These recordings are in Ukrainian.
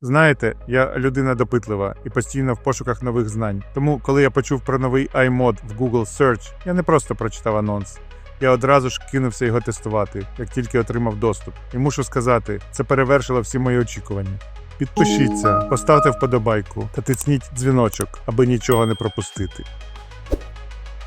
Знаєте, я людина допитлива і постійно в пошуках нових знань. Тому, коли я почув про новий iMod в Google Search, я не просто прочитав анонс. Я одразу ж кинувся його тестувати, як тільки отримав доступ. І мушу сказати, це перевершило всі мої очікування. Підпишіться, поставте вподобайку та тисніть дзвіночок, аби нічого не пропустити.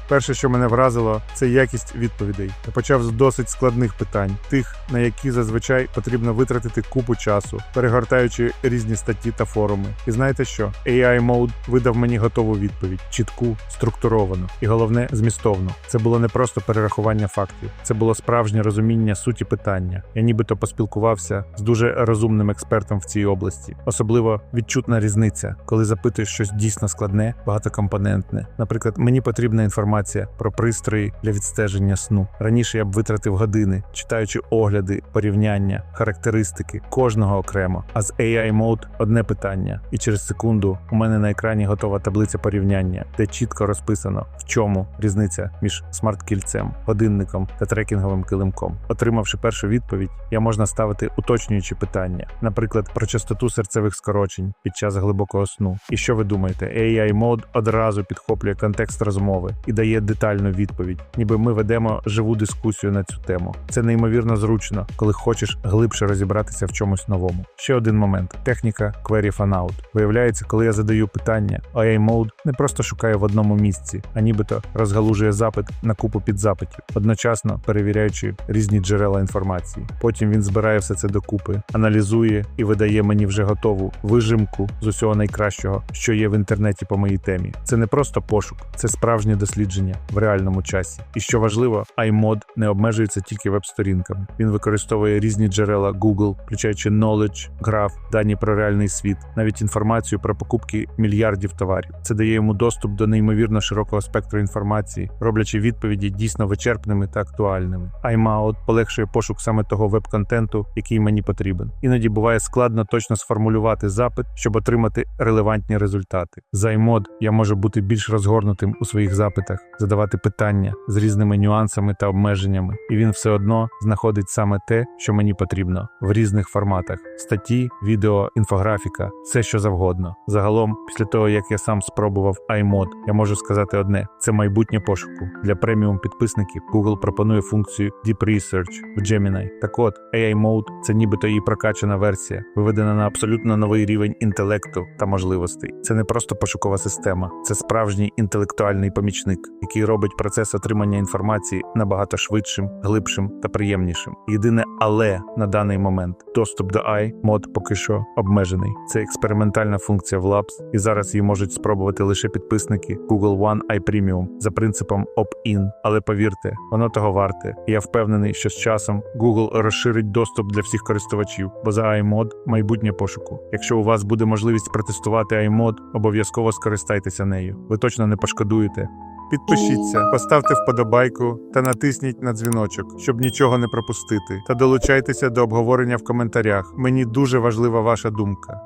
Перше, що мене вразило, це якість відповідей. Я почав з досить складних питань, тих, на які зазвичай потрібно витратити купу часу, перегортаючи різні статті та форуми. І знаєте що? AI Mode видав мені готову відповідь, чітку, структуровану і головне змістовну. Це було не просто перерахування фактів, це було справжнє розуміння суті питання. Я нібито поспілкувався з дуже розумним експертом в цій області. Особливо відчутна різниця, коли запитуєш щось дійсно складне, багатокомпонентне. Наприклад, мені потрібна інформація про пристрої для відстеження сну. Раніше я б витратив години, читаючи огляди, порівняння, характеристики кожного окремо. А з AI Mode одне питання, і через секунду у мене на екрані готова таблиця порівняння, де чітко розписано, в чому різниця між смарт-кільцем, годинником та трекінговим килимком. Отримавши першу відповідь, я можна ставити уточнюючі питання, наприклад, про частоту серцевих скорочень під час глибокого сну. І що ви думаєте? AI Mode одразу підхоплює контекст розмови і дає детальну відповідь, ніби ми ведемо живу дискусію на цю тему. Це неймовірно зручно, коли хочеш глибше розібратися в чомусь новому. Ще один момент: техніка Query Fanout. Виявляється, коли я задаю питання, AI Mode не просто шукає в одному місці, а нібито розгалужує запит на купу підзапитів, одночасно перевіряючи різні джерела інформації. Потім він збирає все це докупи, аналізує і видає мені вже готову вижимку з усього найкращого, що є в інтернеті по моїй темі. Це не просто пошук, це справжнє дослідження в реальному часі. І що важливо, iMod не обмежується тільки веб-сторінками. Він використовує різні джерела Google, включаючи knowledge, граф, дані про реальний світ, навіть інформацію про покупки мільярдів товарів. Це дає йому доступ до неймовірно широкого спектру інформації, роблячи відповіді дійсно вичерпними та актуальними. iMaud полегшує пошук саме того веб-контенту, який мені потрібен. Іноді буває складно точно сформулювати запит, щоб отримати релевантні результати. З iMod я можу бути більш розгорнутим у своїх запитах, задавати питання з різними нюансами та обмеженнями, і він все одно знаходить саме те, що мені потрібно в різних форматах: статті, відео, інфографіка, все що завгодно. Загалом, після того як я сам спробував iMod, я можу сказати одне: це майбутнє пошуку для преміум підписників. Google пропонує функцію Deep Research в Gemini. Так от, AI Mode – це нібито її прокачана версія, виведена на абсолютно новий рівень інтелекту та можливостей. Це не просто пошукова система, це справжній інтелектуальний помічник, який робить процес отримання інформації набагато швидшим, глибшим та приємнішим. Єдине, але на даний момент доступ до AI мод поки що обмежений. Це експериментальна функція в Labs, і зараз її можуть спробувати лише підписники Google One i Premium за принципом opt-in. Але повірте, воно того варте. Я впевнений, що з часом Google розширить доступ для всіх користувачів, бо за iMod майбутнє пошуку. Якщо у вас буде можливість протестувати iMod, обов'язково скористайтеся нею. Ви точно не пошкодуєте. Підпишіться, поставте вподобайку та натисніть на дзвіночок, щоб нічого не пропустити. Та долучайтеся до обговорення в коментарях. Мені дуже важлива ваша думка.